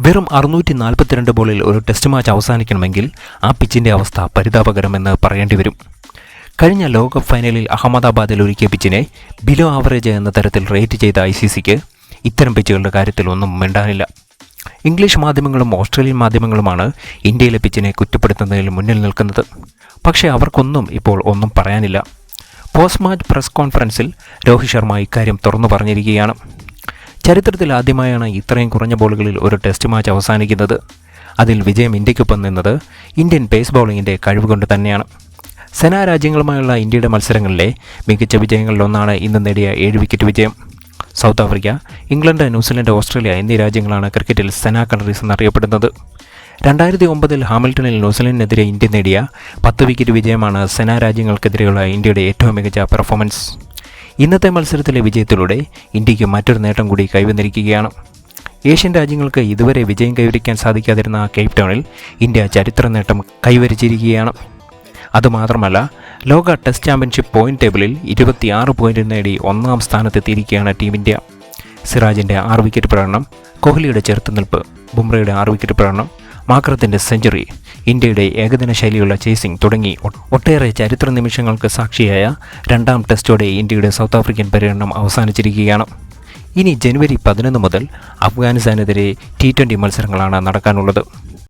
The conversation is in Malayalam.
വെറും അറുന്നൂറ്റി നാൽപ്പത്തിരണ്ട് ബോളിൽ ഒരു ടെസ്റ്റ് മാച്ച് അവസാനിക്കണമെങ്കിൽ ആ പിച്ചിന്റെ അവസ്ഥ പരിതാപകരമെന്ന് പറയേണ്ടി വരും. കഴിഞ്ഞ ലോകകപ്പ് ഫൈനലിൽ അഹമ്മദാബാദിൽ ഒരുക്കിയ പിച്ചിനെ ബിലോ ആവറേജ് എന്ന തരത്തിൽ റേറ്റ് ചെയ്ത ഐ സി സിക്ക് ഇത്തരം പിച്ചുകളുടെ കാര്യത്തിൽ ഒന്നും മിണ്ടാനില്ല. ഇംഗ്ലീഷ് മാധ്യമങ്ങളും ഓസ്ട്രേലിയൻ മാധ്യമങ്ങളുമാണ് ഇന്ത്യയിലെ പിച്ചിനെ കുറ്റപ്പെടുത്തുന്നതിൽ മുന്നിൽ നിൽക്കുന്നത്. പക്ഷേ അവർക്കൊന്നും ഇപ്പോൾ ഒന്നും പറയാനില്ല. പോസ്റ്റ് മാച്ച് പ്രസ് കോൺഫറൻസിൽ രോഹിത് ശർമ്മ ഇക്കാര്യം തുറന്നു പറഞ്ഞിരിക്കുകയാണ്. ചരിത്രത്തിൽ ആദ്യമായാണ് ഇത്രയും കുറഞ്ഞ ബോളുകളിൽ ഒരു ടെസ്റ്റ് മാച്ച് അവസാനിക്കുന്നത്. അതിൽ വിജയം ഇന്ത്യക്കൊപ്പം നിന്നത് ഇന്ത്യൻ പേസ് ബൗളിങ്ങിന്റെ കഴിവുകൊണ്ട് തന്നെയാണ്. സെനാ രാജ്യങ്ങളുമായുള്ള ഇന്ത്യയുടെ മത്സരങ്ങളിലെ മികച്ച വിജയങ്ങളിലൊന്നാണ് ഇന്ന് നേടിയ ഏഴ് വിക്കറ്റ് വിജയം. South Africa England New Zealand Australia എന്നീ രാജ്യങ്ങളാണ് ക്രിക്കറ്റിൽ സെനാ കൺട്രീസ് എന്നറിയപ്പെടുന്നത്. രണ്ടായിരത്തി ഒമ്പതിൽ ഹാമിൽട്ടണിൽ ന്യൂസിലൻഡിനെതിരെ ഇന്ത്യ നേടിയ പത്ത് വിക്കറ്റ് വിജയമാണ് സെനാ രാജ്യങ്ങൾക്കെതിരെയുള്ള ഇന്ത്യയുടെ ഏറ്റവും മികച്ച പെർഫോമൻസ് ഇന്നത്തെ മത്സരത്തിലെ വിജയത്തിലൂടെ ഇന്ത്യയ്ക്ക് മറ്റൊരു നേട്ടം കൂടി കൈവന്നിരിക്കുകയാണ്. ഏഷ്യൻ രാജ്യങ്ങൾക്ക് ഇതുവരെ വിജയം കൈവരിക്കാൻ സാധിക്കാതിരുന്ന കേപ്പ് ടൗണിൽ ഇന്ത്യ ചരിത്ര നേട്ടം കൈവരിച്ചിരിക്കുകയാണ്. അതുമാത്രമല്ല ലോക ടെസ്റ്റ് ചാമ്പ്യൻഷിപ്പ് പോയിന്റ് ടേബിളിൽ ഇരുപത്തിയാറ് പോയിന്റ് നേടി ഒന്നാം സ്ഥാനത്തെത്തിയിരിക്കുകയാണ് ടീം ഇന്ത്യ. സിറാജിന്റെ ആറ് വിക്കറ്റ് പ്രകടനം കോഹ്ലിയുടെ ചെറുത്തുനിൽപ്പ് ബുംറയുടെ ആറ് വിക്കറ്റ് പ്രകടനം മാക്രത്തിന്റെ സെഞ്ചുറി. ഇന്ത്യയുടെ ഏകദിന ശൈലിയുള്ള ചേസിംഗ് തുടങ്ങി. ഒട്ടേറെ ചരിത്ര നിമിഷങ്ങൾക്ക് സാക്ഷിയായ രണ്ടാം ടെസ്റ്റോടെ ഇന്ത്യയുടെ സൗത്ത് ആഫ്രിക്കൻ പര്യടനം അവസാനിച്ചിരിക്കുകയാണ്. ഇനി ജനുവരി പതിനൊന്ന് മുതൽ അഫ്ഗാനിസ്ഥാനെതിരെ ടി ട്വന്റി മത്സരങ്ങളാണ് നടക്കാനുള്ളത്.